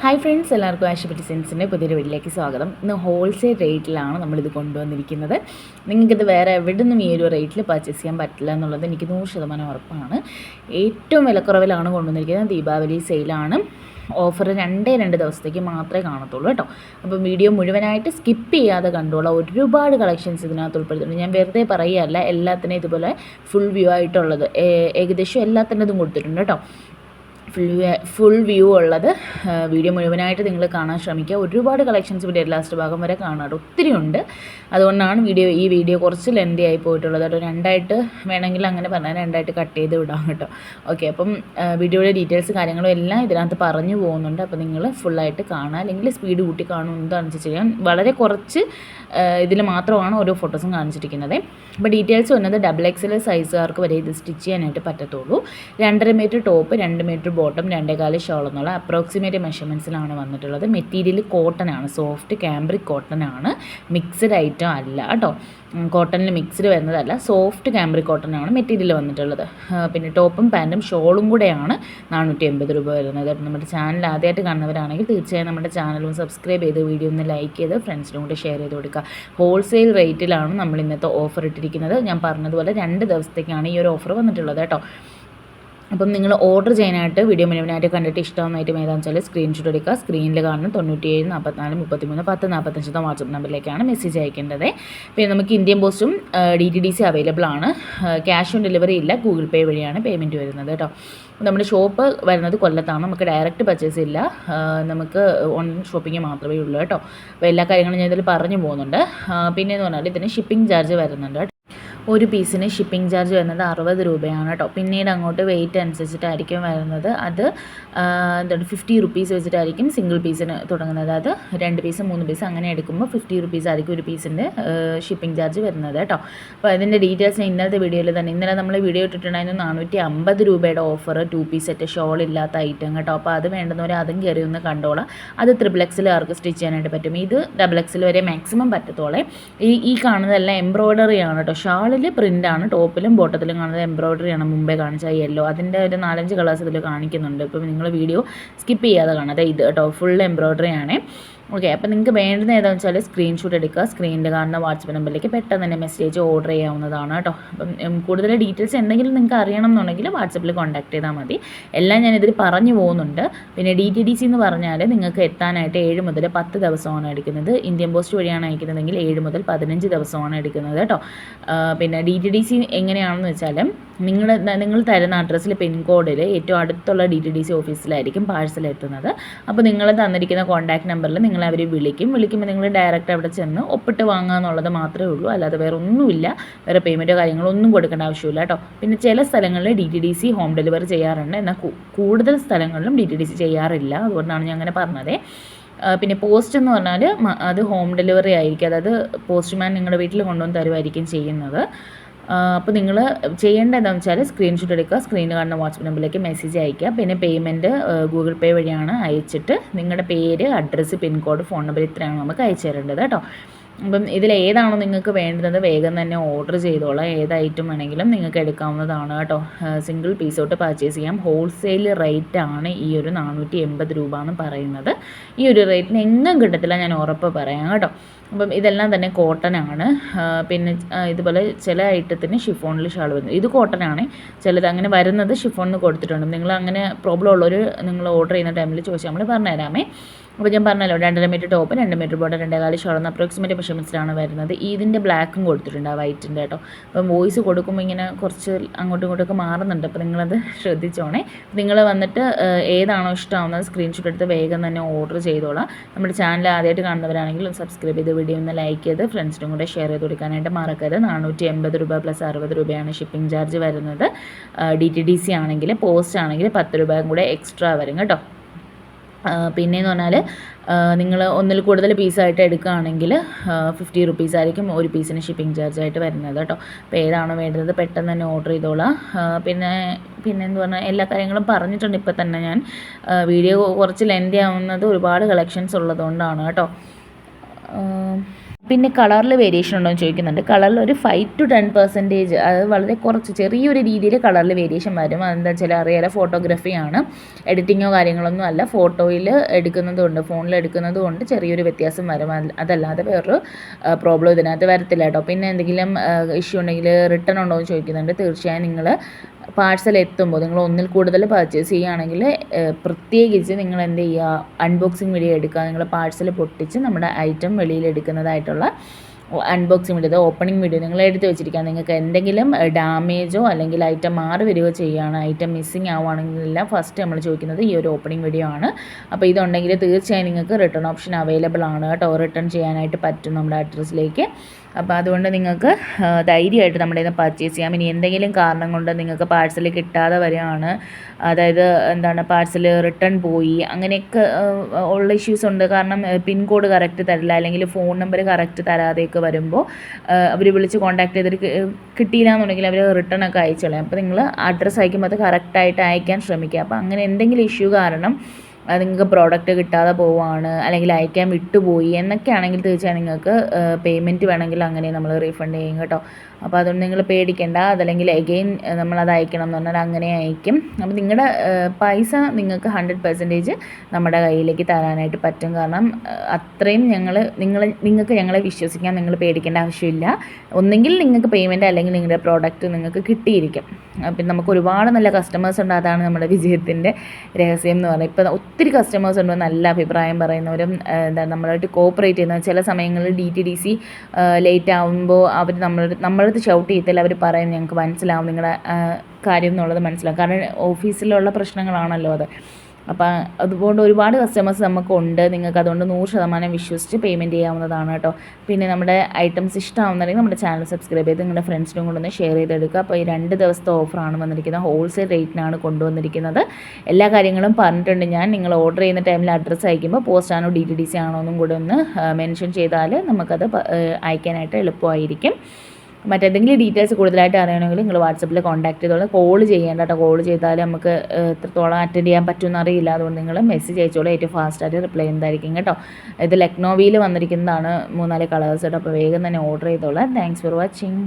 Hi friends എല്ലാവർക്കും ആശുപത്രി സെൻസിന്റെ പുതിയൊരു വീട്ടിലേക്ക് സ്വാഗതം. ഇന്ന് ഹോൾസെയിൽ റേറ്റിലാണ് നമ്മളിത് കൊണ്ടുവന്നിരിക്കുന്നത്. നിങ്ങൾക്കിത് വേറെ എവിടെ നിന്നും ഈ ഒരു റേറ്റിൽ പർച്ചേസ് ചെയ്യാൻ പറ്റില്ല എന്നുള്ളത് എനിക്ക് നൂറ് ശതമാനം ഉറപ്പാണ്. ഏറ്റവും വിലക്കുറവിലാണ് കൊണ്ടുവന്നിരിക്കുന്നത് ദീപാവലി സെയിലാണ് ഓഫർ രണ്ടേ രണ്ട് ദിവസത്തേക്ക് മാത്രമേ കാണത്തുള്ളൂ കേട്ടോ. അപ്പോൾ വീഡിയോ മുഴുവനായിട്ട് സ്കിപ്പ് ചെയ്യാതെ കണ്ടോളാം ഒരുപാട് കളക്ഷൻസ് ഇതിനകത്ത് ഉൾപ്പെടുത്തുന്നുണ്ട് ഞാൻ വെറുതെ പറയുകയല്ല എല്ലാത്തിനും ഇതുപോലെ ഫുൾ വ്യൂ ആയിട്ടുള്ളത്. ഏകദേശം എല്ലാത്തിന്റെ ഇതും കൊടുത്തിട്ടുണ്ട് കേട്ടോ. ഫുൾ ഫുൾ വ്യൂ ഉള്ളത് വീഡിയോ മുഴുവനായിട്ട് നിങ്ങൾ കാണാൻ ശ്രമിക്കുക. ഒരുപാട് കളക്ഷൻസ് ഇവിടെ ലാസ്റ്റ് ഭാഗം വരെ കാണാറ് ഒത്തിരി ഉണ്ട്. അതുകൊണ്ടാണ് വീഡിയോ ഈ വീഡിയോ കുറച്ച് ലെന്തി ആയി പോയിട്ടുള്ളത്. കേട്ടോ രണ്ടായിട്ട് വേണമെങ്കിൽ അങ്ങനെ പറഞ്ഞാൽ രണ്ടായിട്ട് കട്ട് ചെയ്ത് വിടാം കേട്ടോ. ഓക്കെ അപ്പം വീഡിയോയുടെ ഡീറ്റെയിൽസ് കാര്യങ്ങളും എല്ലാം ഇതിനകത്ത് പറഞ്ഞു പോകുന്നുണ്ട്. അപ്പോൾ നിങ്ങൾ ഫുള്ളായിട്ട് കാണുക. അല്ലെങ്കിൽ സ്പീഡ് കൂട്ടി കാണും എന്താണെന്ന് വെച്ച് ചെയ്യാൻ വളരെ കുറച്ച് ഇതിൽ മാത്രമാണ് ഓരോ ഫോട്ടോസും കാണിച്ചിരിക്കുന്നത്. അപ്പോൾ ഡീറ്റെയിൽസ് വന്നത് ഡബിൾ എക്സൽ സൈസുകാർക്ക് വരെ ഇത് സ്റ്റിച്ച് ചെയ്യാനായിട്ട് പറ്റത്തുള്ളൂ. രണ്ടര മീറ്റർ ടോപ്പ് രണ്ട് മീറ്റർ ബോട്ടം രണ്ടേകാൽ ഷോൾ എന്നുള്ള അപ്രോക്സിമേറ്റ് മെഷർമെന്റ്സിലാണ് വന്നിട്ടുള്ളത്. മെറ്റീരിയൽ കോട്ടൺ ആണ്. സോഫ്റ്റ് ക്യാമ്പ്രിക് കോട്ടൺ ആണ്. മിക്സ്ഡ് ഐറ്റം അല്ല കേട്ടോ കോട്ടണിൽ മിക്സ്ഡ് വരുന്നതല്ല. സോഫ്റ്റ് ക്യാമ്പ്രിക് ആണ് മെറ്റീരിയൽ വന്നിട്ടുള്ളത്. പിന്നെ ടോപ്പും പാന്റും ഷോളും കൂടെയാണ് നാനൂറ്റി എൺപത് രൂപ വരുന്നത്. നമ്മുടെ ചാനൽ ആദ്യമായിട്ട് കാണുന്നവരാണെങ്കിൽ തീർച്ചയായും നമ്മുടെ ചാനലും സബ്സ്ക്രൈബ് ചെയ്ത് വീഡിയോ ഒന്ന് ലൈക്ക് ചെയ്ത് ഫ്രണ്ട്സിനും കൂടി ഷെയർ ചെയ്ത് കൊടുക്കുക. ഹോൾസെയിൽ റേറ്റിലാണ് നമ്മൾ ഇന്നത്തെ ഓഫർ ഇട്ടിരിക്കുന്നത്. ഞാൻ പറഞ്ഞതുപോലെ രണ്ട് ദിവസത്തേക്കാണ് ഈ ഒരു ഓഫർ വന്നിട്ടുള്ളത് കേട്ടോ അപ്പം നിങ്ങൾ ഓർഡർ ചെയ്യാനായിട്ട് വീഡിയോ മുഴുവനായിട്ട് കണ്ടിട്ട് ഇഷ്ടമായിട്ട് ഏതാണെന്ന് വെച്ചാൽ സ്ക്രീൻഷോട്ട് എടുക്കുക. സ്ക്രീനിൽ കാണുന്ന തൊണ്ണൂറ്റിയേഴ് നാൽപ്പത്തിനാല് മുപ്പത്തിമൂന്ന് പത്ത് നാൽപ്പത്തഞ്ചത്തെ വാട്സപ്പ് നമ്പറിലേക്കാണ് മെസ്സേജ് അയക്കേണ്ടത്. പിന്നെ നമുക്ക് ഇന്ത്യൻ പോസ്റ്റും D T D C available ആണ്. ക്യാഷ് ഓൺ ഡെലിവറി ഇല്ല ഗൂഗിൾ പേ വഴിയാണ് പേയ്മെന്റ് വരുന്നത് കേട്ടോ. നമ്മുടെ ഷോപ്പ് വരുന്നത് കൊല്ലത്താണ് നമുക്ക് ഡയറക്റ്റ് പർച്ചേസ് ഇല്ല. നമുക്ക് ഓൺലൈൻ ഷോപ്പിംഗ് മാത്രമേ ഉള്ളൂ കേട്ടോ. അപ്പോൾ എല്ലാ കാര്യങ്ങളും ഞാൻ ഇതിൽ പറഞ്ഞു പോകുന്നുണ്ട്. പിന്നെ എന്ന് പറഞ്ഞാൽ ഇതിന് ഷിപ്പിംഗ് ചാർജ് വരുന്നുണ്ട് ഒരു പീസിന് ഷിപ്പിംഗ് ചാർജ് വരുന്നത് അറുപത് രൂപയാണ് കേട്ടോ പിന്നീട് അങ്ങോട്ട് വെയിറ്റ് അനുസരിച്ചിട്ടായിരിക്കും വരുന്നത്. അത് എന്താണ് ഫിഫ്റ്റി റുപ്പീസ് വെച്ചിട്ടായിരിക്കും സിംഗിൾ പീസിന് തുടങ്ങുന്നത്. അത് രണ്ട് പീസ് മൂന്ന് പീസ് അങ്ങനെ എടുക്കുമ്പോൾ ഫിഫ്റ്റി റുപ്പീസ് ആയിരിക്കും ഒരു പീസിന്റെ ഷിപ്പിംഗ് ചാർജ് വരുന്നത് കേട്ടോ അപ്പോൾ അതിന്റെ ഡീറ്റെയിൽസ് ഞാൻ ഇന്നലത്തെ വീഡിയോയിൽ തന്നെ ഇന്നലെ നമ്മൾ വീഡിയോ ഇട്ടിട്ടുണ്ടായിരുന്നു നാനൂറ്റി അമ്പത് രൂപയുടെ offer two piece set shawl ഇല്ലാത്ത ഐറ്റം കേട്ടോ അപ്പോൾ അത് വേണ്ടുന്നവർ അതും കയറി ഒന്ന് കണ്ടോളാം. അത് ത്രിബിൾ എക്സിൽ അവർക്ക് സ്റ്റിച്ച് ചെയ്യാനായിട്ട് പറ്റും? ഇത് ഡബിൾ എക്സിൽ വരെ മാക്സിമം പറ്റത്തോളെ. ഈ ഈ കാണുന്നതെല്ലാം എംബ്രോയ്ഡറി ആണ് കേട്ടോ ഷാളിൽ പ്രിന്റ് ആണ് ടോപ്പിലും ബോട്ടത്തിലും കാണുന്നത് എംബ്രോയ്ഡറി ആണ് മുമ്പേ കാണിച്ച യെല്ലോ അതിന്റെ ഒരു നാലഞ്ച് കളേഴ്സ് ഇതിൽ കാണിക്കുന്നുണ്ട്. ഇപ്പം നിങ്ങൾ വീഡിയോ സ്കിപ്പ് ചെയ്യാതെ കാണാതെ ഇത് കേട്ടോ. ഫുൾ എംബ്രോയ്ഡറി ആണ്. ഓക്കെ അപ്പോൾ നിങ്ങൾക്ക് വേണ്ടുന്ന ഏതാണെന്ന് വെച്ചാൽ സ്ക്രീൻഷോട്ട് എടുക്കുക. സ്ക്രീനിൽ കാണുന്ന വാട്സപ്പ് നമ്പറിലേക്ക് പെട്ടെന്ന് തന്നെ മെസ്സേജ് ഓർഡർ ചെയ്യാവുന്നതാണ് കേട്ടോ. അപ്പം കൂടുതൽ ഡീറ്റെയിൽസ് എന്തെങ്കിലും നിങ്ങൾക്ക് അറിയണം എന്നുണ്ടെങ്കിൽ വാട്സപ്പിൽ കോൺടാക്ട് ചെയ്താൽ മതി. എല്ലാം ഞാൻ ഇതിൽ പറഞ്ഞു പോകുന്നുണ്ട്. പിന്നെ ഡി ടി ഡി സി എന്ന് പറഞ്ഞാൽ നിങ്ങൾക്ക് എത്താനായിട്ട് ഏഴ് മുതൽ പത്ത് ദിവസമാണ് എടുക്കുന്നത്. ഇന്ത്യൻ പോസ്റ്റ് വഴിയാണ് അയക്കുന്നതെങ്കിൽ ഏഴ് മുതൽ പതിനഞ്ച് ദിവസമാണ് എടുക്കുന്നത് കേട്ടോ. പിന്നെ ഡി ടി ഡി സി എങ്ങനെയാണെന്ന് വെച്ചാൽ നിങ്ങൾ നിങ്ങൾ തരുന്ന അഡ്രസ്സിൽ പിൻകോഡിൽ ഏറ്റവും അടുത്തുള്ള ഡി ടി ഡി സി ഓഫീസിലായിരിക്കും പാഴ്സൽ എത്തുന്നത്. അപ്പോൾ നിങ്ങൾ തന്നിരിക്കുന്ന കോൺടാക്ട് നമ്പറിൽ നിങ്ങൾ അവർ വിളിക്കും. വിളിക്കുമ്പോൾ നിങ്ങൾ ഡയറക്റ്റ് അവിടെ ചെന്ന് ഒപ്പിട്ട് വാങ്ങുക എന്നുള്ളത് മാത്രമേ ഉള്ളൂ. അല്ലാതെ വേറെ ഒന്നുമില്ല. വേറെ പേയ്മെന്റോ കാര്യങ്ങളോ ഒന്നും കൊടുക്കേണ്ട ആവശ്യമില്ല കേട്ടോ. പിന്നെ ചില സ്ഥലങ്ങളിൽ D T D C home delivery ചെയ്യാറുണ്ട്. എന്നാൽ കൂടുതൽ സ്ഥലങ്ങളിലും ഡി ടി ഡി സി ചെയ്യാറില്ല. അതുകൊണ്ടാണ് ഞാൻ അങ്ങനെ പറഞ്ഞത്. പിന്നെ പോസ്റ്റ് എന്ന് പറഞ്ഞാൽ അത് ഹോം ഡെലിവറി ആയിരിക്കും. അതായത് പോസ്റ്റ്മാൻ നിങ്ങളുടെ വീട്ടിൽ കൊണ്ടുവന്ന് തരുമായിരിക്കും ചെയ്യുന്നത്. അപ്പോൾ നിങ്ങൾ ചെയ്യേണ്ട എന്താണെന്ന് വെച്ചാൽ സ്ക്രീൻഷോട്ട് എടുക്കുക സ്ക്രീനിൽ കാണുന്ന വാട്സപ്പ് നമ്പറിലേക്ക് മെസ്സേജ് അയക്കുക. പിന്നെ പേയ്മെന്റ് ഗൂഗിൾ പേ വഴിയാണ് അയച്ചിട്ട് നിങ്ങളുടെ പേര് അഡ്രസ്സ് പിൻകോഡ് ഫോൺ നമ്പർ ഇത്രയാണ് നമുക്ക് അയച്ചു തരേണ്ടത് കേട്ടോ. അപ്പം ഇതിൽ ഏതാണോ നിങ്ങൾക്ക് വേണ്ടുന്നത് വേഗം തന്നെ ഓർഡർ ചെയ്തോളാം. ഏത് ഐറ്റം വേണമെങ്കിലും നിങ്ങൾക്ക് എടുക്കാവുന്നതാണ് കേട്ടോ. സിംഗിൾ പീസ് തൊട്ട് പർച്ചേസ് ചെയ്യാം. ഹോൾസെയിൽ റേറ്റ് ആണ് ഈ ഒരു നാനൂറ്റി എൺപത് രൂപ എന്ന് പറയുന്നത്. ഈ ഒരു റേറ്റിന് എങ്ങും കിട്ടത്തില്ല ഞാൻ ഉറപ്പ് പറയാം കേട്ടോ. അപ്പം ഇതെല്ലാം തന്നെ കോട്ടനാണ്. പിന്നെ ഇതുപോലെ ചില ഐറ്റത്തിന് ഷിഫോണിൽ ഷാൾ വരുന്നു. ഇത് കോട്ടനാണ്. ചിലത് അങ്ങനെ വരുന്നത് ഷിഫോണിന് കൊടുത്തിട്ടുണ്ട്. നിങ്ങൾ അങ്ങനെ പ്രോബ്ലം ഉള്ളൊരു നിങ്ങൾ ഓർഡർ ചെയ്യുന്ന ടൈമിൽ ചോദിച്ചാൽ നമ്മൾ പറഞ്ഞുതരാമേ. അപ്പോൾ ഞാൻ പറഞ്ഞല്ലോ രണ്ടര മീറ്റർ ടോപ്പ് രണ്ട് മീറ്റർ ബോട്ടം രണ്ടേകാൽ ഷോളെന്ന് അപ്രോക്സിമേറ്റ് മെഷർമെൻസിലാണ് വരുന്നത്. ഇതിന്റെ ബ്ലാക്കും കൊടുത്തിട്ടുണ്ട് ആ വൈറ്റിന്റെ കേട്ടോ. അപ്പം വോയിസ് കൊടുക്കുമ്പോൾ ഇങ്ങനെ കുറച്ച് അങ്ങോട്ടും ഇങ്ങോട്ടൊക്കെ മാറുന്നുണ്ട്. അപ്പോൾ നിങ്ങളത് ശ്രദ്ധിച്ചോണേ. നിങ്ങൾ വന്നിട്ട് ഏതാണോ ഇഷ്ടമാവുന്നത് സ്ക്രീൻഷോട്ട് എടുത്ത് വേഗം തന്നെ ഓർഡർ ചെയ്തോളാം. നമ്മുടെ ചാനൽ ആദ്യമായിട്ട് കാണുന്നവരാണെങ്കിൽ സബ്സ്ക്രൈബ് ചെയ്ത് വീഡിയോ ഒന്ന് ലൈക്ക് ചെയ്ത് ഫ്രണ്ട്സിനും കൂടെ ഷെയർ ചെയ്ത് കൊടുക്കാനായിട്ട് മറക്കരുത്. നാനൂറ്റി എൺപത് രൂപ പ്ലസ് അറുപത് രൂപയാണ് ഷിപ്പിംഗ് ചാർജ് വരുന്നത്. ഡി ടി ഡി സി ആണെങ്കിൽ പോസ്റ്റ് ആണെങ്കിൽ പത്ത് രൂപയും കൂടെ എക്സ്ട്രാ വരും കേട്ടോ. പിന്നെയെന്ന് പറഞ്ഞാൽ നിങ്ങൾ ഒന്നിൽ കൂടുതൽ പീസായിട്ട് എടുക്കുകയാണെങ്കിൽ ഫിഫ്റ്റി റുപ്പീസ് ആയിരിക്കും ഒരു പീസിന് ഷിപ്പിംഗ് ചാർജ് ആയിട്ട് വരുന്നത് കേട്ടോ. അപ്പോൾ ഏതാണോ വേണ്ടത് പെട്ടെന്ന് തന്നെ ഓർഡർ ചെയ്തോളാം. പിന്നെ പിന്നെ എന്ന് പറഞ്ഞാൽ എല്ലാ കാര്യങ്ങളും പറഞ്ഞിട്ടുണ്ട് ഇപ്പോൾ തന്നെ ഞാൻ. വീഡിയോ കുറച്ച് ലെൻതി ആവുന്നത് ഒരുപാട് കളക്ഷൻസ് ഉള്ളതുകൊണ്ടാണ് കേട്ടോ. പിന്നെ കളറിൽ വേരിയേഷൻ ഉണ്ടോ എന്ന് ചോദിക്കുന്നുണ്ട്. കളറിൽ ഒരു ഫൈവ് ടു ടെൻ പെർസെന്റേജ് അത് വളരെ കുറച്ച് ചെറിയൊരു രീതിയിൽ കളറിൽ വേരിയേഷൻ വരും. അതെന്താ വെച്ചാൽ അറിയാലോ ഫോട്ടോഗ്രാഫിയാണ് എഡിറ്റിങ്ങോ കാര്യങ്ങളൊന്നും അല്ല. ഫോട്ടോയിൽ എടുക്കുന്നതുകൊണ്ട് ഫോണിൽ എടുക്കുന്നതുകൊണ്ട് ചെറിയൊരു വ്യത്യാസം വരും. അത് അതല്ലാതെ വേറൊരു പ്രോബ്ലം ഇതിനകത്ത് വരത്തില്ല കേട്ടോ. പിന്നെ എന്തെങ്കിലും ഇഷ്യൂ ഉണ്ടെങ്കിൽ റിട്ടേൺ ഉണ്ടോ എന്ന് ചോദിക്കുന്നുണ്ട്. തീർച്ചയായും നിങ്ങൾ പാഴ്സൽ എത്തുമ്പോൾ നിങ്ങൾ ഒന്നിൽ കൂടുതൽ പർച്ചേസ് ചെയ്യുകയാണെങ്കിൽ പ്രത്യേകിച്ച് നിങ്ങൾ എന്ത് ചെയ്യുക അൺബോക്സിങ് വീഡിയോ എടുക്കുക നിങ്ങൾ പാഴ്സൽ പൊട്ടിച്ച് നമ്മുടെ ഐറ്റം വെളിയിൽ എടുക്കുന്നതായിട്ടുള്ള അൺബോക്സിങ് വീഡിയോ ഓപ്പണിംഗ് വീഡിയോ നിങ്ങൾ എടുത്ത് വെച്ചിരിക്കുക. നിങ്ങൾക്ക് എന്തെങ്കിലും ഡാമേജോ അല്ലെങ്കിൽ ഐറ്റം മാറി വരികയോ ചെയ്യുകയാണ് ഐറ്റം മിസ്സിങ് ആവുകയാണെങ്കിലെല്ലാം ഫസ്റ്റ് നമ്മൾ ചോദിക്കുന്നത് ഈ ഒരു ഓപ്പണിംഗ് വീഡിയോ ആണ്. അപ്പോൾ ഇതുണ്ടെങ്കിൽ തീർച്ചയായും നിങ്ങൾക്ക് റിട്ടേൺ ഓപ്ഷൻ അവൈലബിൾ ആണ് കേട്ടോ. റിട്ടേൺ ചെയ്യാനായിട്ട് പറ്റും നമ്മുടെ അഡ്രസ്സിലേക്ക് അപ്പോൾ അതുകൊണ്ട് നിങ്ങൾക്ക് ധൈര്യമായിട്ട് നമ്മുടെ നിന്ന് പർച്ചേസ് ചെയ്യാം. ഇനി എന്തെങ്കിലും കാരണം കൊണ്ട് നിങ്ങൾക്ക് പാഴ്സൽ കിട്ടാതെ വരികയാണ്. അതായത് എന്താണ് പാഴ്സൽ റിട്ടേൺ പോയി. അങ്ങനെയൊക്കെ ഉള്ള ഇഷ്യൂസ് ഉണ്ട്. കാരണം പിൻകോഡ് കറക്റ്റ് തരില്ല. അല്ലെങ്കിൽ ഫോൺ നമ്പർ കറക്റ്റ് തരാതെയൊക്കെ വരുമ്പോൾ അവർ വിളിച്ച് കോൺടാക്ട് ചെയ്തിട്ട് കിട്ടിയില്ല എന്നുണ്ടെങ്കിൽ അവർ റിട്ടേൺ ഒക്കെ അയച്ചോളാം. അപ്പോൾ നിങ്ങൾ അഡ്രസ്സ് അയക്കുമ്പോൾ അത് കറക്റ്റായിട്ട് അയക്കാൻ ശ്രമിക്കുക. അപ്പോൾ അങ്ങനെ എന്തെങ്കിലും ഇഷ്യൂ കാരണം നിങ്ങൾക്ക് പ്രോഡക്റ്റ് കിട്ടാതെ പോവുകയാണ് അല്ലെങ്കിൽ അയക്കാൻ വിട്ടുപോയി എന്നൊക്കെ ആണെങ്കിൽ തീർച്ചയായും നിങ്ങൾക്ക് പേയ്മെന്റ് വേണമെങ്കിൽ അങ്ങനെ നമ്മൾ റീഫണ്ട് ചെയ്യും കേട്ടോ. അപ്പോൾ അതുകൊണ്ട് നിങ്ങൾ പേടിക്കേണ്ട. അതല്ലെങ്കിൽ എഗെയിൻ നമ്മളത് അയക്കണം എന്ന് പറഞ്ഞാൽ അങ്ങനെ അയക്കും. അപ്പോൾ നിങ്ങളുടെ പൈസ നിങ്ങൾക്ക് ഹൺഡ്രഡ് പെർസെന്റേജ് നമ്മുടെ കയ്യിലേക്ക് തരാനായിട്ട് പറ്റും. കാരണം അത്രയും ഞങ്ങൾ നിങ്ങൾ നിങ്ങൾക്ക് ഞങ്ങളെ വിശ്വസിക്കാൻ നിങ്ങൾ പേടിക്കേണ്ട ആവശ്യമില്ല. ഒന്നെങ്കിൽ നിങ്ങൾക്ക് പേയ്മെന്റ് അല്ലെങ്കിൽ നിങ്ങളുടെ പ്രോഡക്റ്റ് നിങ്ങൾക്ക് കിട്ടിയിരിക്കും. പിന്നെ നമുക്ക് ഒരുപാട് നല്ല കസ്റ്റമേഴ്സ് ഉണ്ട്. അതാണ് നമ്മുടെ വിജയത്തിന്റെ രഹസ്യം എന്ന് പറയുന്നത് ഇപ്പോൾ ഒത്തിരി കസ്റ്റമേഴ്സ് ഉണ്ട്. നല്ല അഭിപ്രായം പറയുന്നവരും എന്താ നമ്മളായിട്ട് കോപ്പറേറ്റ് ചെയ്യുന്ന ചില സമയങ്ങളിൽ D T D C late ആകുമ്പോൾ അവർ നമ്മൾ നമ്മളടുത്ത് ഷൗട്ട് ചെയ്യത്തില്ല. അവർ പറയും ഞങ്ങൾക്ക് മനസ്സിലാവും നിങ്ങളുടെ കാര്യം എന്നുള്ളത് മനസ്സിലാവും. കാരണം ഓഫീസിലുള്ള പ്രശ്നങ്ങളാണല്ലോ അത്. അപ്പം അതുകൊണ്ട് ഒരുപാട് കസ്റ്റമേഴ്സ് നമുക്കുണ്ട് നിങ്ങൾക്ക് അതുകൊണ്ട് നൂറ് ശതമാനം വിശ്വസിച്ച് പേയ്മെന്റ് ചെയ്യാവുന്നതാണ് കേട്ടോ. പിന്നെ നമ്മുടെ ഐറ്റംസ് ഇഷ്ടമാവുന്നുണ്ടെങ്കിൽ നമ്മുടെ ചാനൽ സബ്സ്ക്രൈബ് ചെയ്ത് നിങ്ങളുടെ ഫ്രണ്ട്സിനും കൊണ്ടൊന്ന് ഷെയർ ചെയ്തെടുക്കുക. അപ്പോൾ ഈ രണ്ട് ദിവസത്തെ ഓഫറാണ് വന്നിരിക്കുന്നത്. ഹോൾസെയിൽ റേറ്റിനാണ് കൊണ്ടുവന്നിരിക്കുന്നത്. എല്ലാ കാര്യങ്ങളും പറഞ്ഞിട്ടുണ്ട് ഞാൻ. നിങ്ങൾ ഓർഡർ ചെയ്യുന്ന ടൈമിൽ അഡ്രസ്സ് അയക്കുമ്പോൾ പോസ്റ്റ് ആണോ ഡി ടി ഡി സി ആണോ എന്നും കൂടെ ഒന്ന് മെൻഷൻ ചെയ്താൽ നമുക്കത് അയക്കാനായിട്ട് എളുപ്പമായിരിക്കും. മറ്റെന്തെങ്കിലും ഡീറ്റെയിൽസ് കൂടുതലായിട്ട് അറിയണമെങ്കിൽ നിങ്ങൾ വാട്സപ്പിൽ കോൺടാക്ട് ചെയ്തോളൂ. കോൾ ചെയ്യേണ്ട കേട്ടോ കോൾ ചെയ്താൽ നമുക്ക് എത്രത്തോളം അറ്റൻഡ് ചെയ്യാൻ പറ്റുമെന്ന് അറിയില്ല. അതുകൊണ്ട് നിങ്ങൾ മെസ്സേജ് അയച്ചോളൂ. ഏറ്റവും ഫാസ്റ്റായിട്ട് റിപ്ലൈ ചെയ്യുന്നതായിരിക്കും കേട്ടോ. ഇത് ലക്നോവിയിൽ വന്നിരിക്കുന്നതാണ് മൂന്നാൽ കളേഴ്സ് കേട്ടോ അപ്പോൾ വേഗം തന്നെ ഓർഡർ ചെയ്തോളാം. Thanks for watching